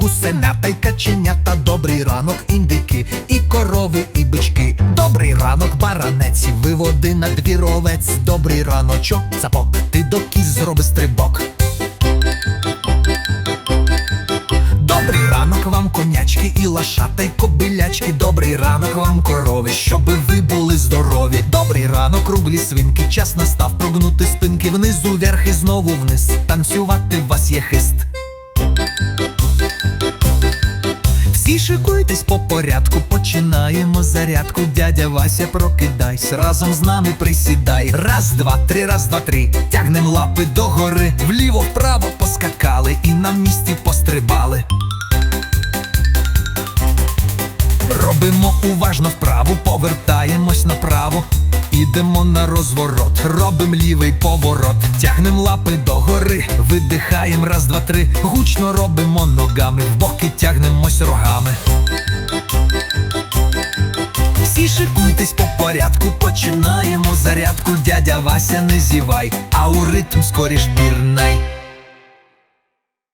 гусенята й каченята, добрий ранок, індики, і корови, і бички. Добрий ранок, баранець, виводи на двір овець. Добрий раночок, цапок, ти до кіз зроби стрибок. Добрий ранок вам конячки і лошата й кобилячки. Добрий ранок вам корови, щоби ви були здорові. Добрий ранок, круглі свинки. Час настав прогнути спинки внизу вверх і знову вниз. Танцювати шикуйтесь по порядку, починаємо зарядку. Дядя Вася, прокидайся, разом з нами присідай. Раз, два, три, раз, два, три. Тягнем лапи догори, вліво, вправо поскакали і на місці пострибали. Робимо уважно вправу. Ідемо на розворот, робимо лівий поворот, тягнем лапи догори, видихаємо раз, два, три, гучно робимо ногами, в боки тягнемось рогами. Всі шикуйтесь по порядку, починаємо зарядку, дядя Вася не зівай, а у ритм скоріш пірнай.